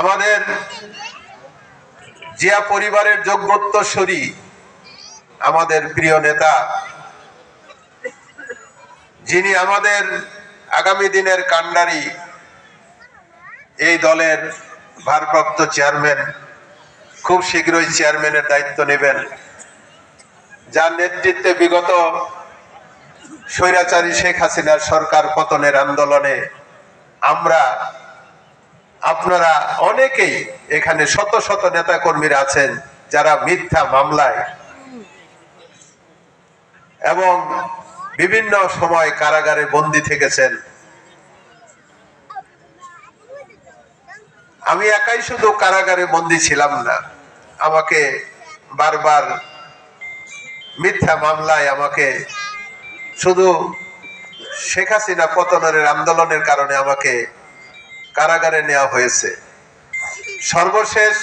আমাদের জিয়া পরিবারের যোগ্যোত্তরসূরি আমাদের প্রিয় নেতা, যিনি আমাদের আগামী দিনের কাণ্ডারি, এই দলের ভারপ্রাপ্ত চেয়ারম্যান, খুব শীঘ্রই চেয়ারম্যানের দায়িত্ব নেবেন। যার নেতৃত্বে বিগত স্বৈরাচারী শেখ হাসিনার সরকার পতনের আন্দোলনে আমরা আপনারা অনেকেই এখানে শত শত নেতা কর্মীরা আছেন যারা মিথ্যা মামলায়। এবং বিভিন্ন সময় কারাগারে বন্দী থেকেছেন। আমি একাই শুধু কারাগারে বন্দী ছিলাম না। আমাকে বারবার মিথ্যা মামলায় আমাকে শুধু শেখ হাসিনা পতনের আন্দোলনের কারণে আমাকে কারাগারে নেওয়া হয়েছে। সর্বশেষ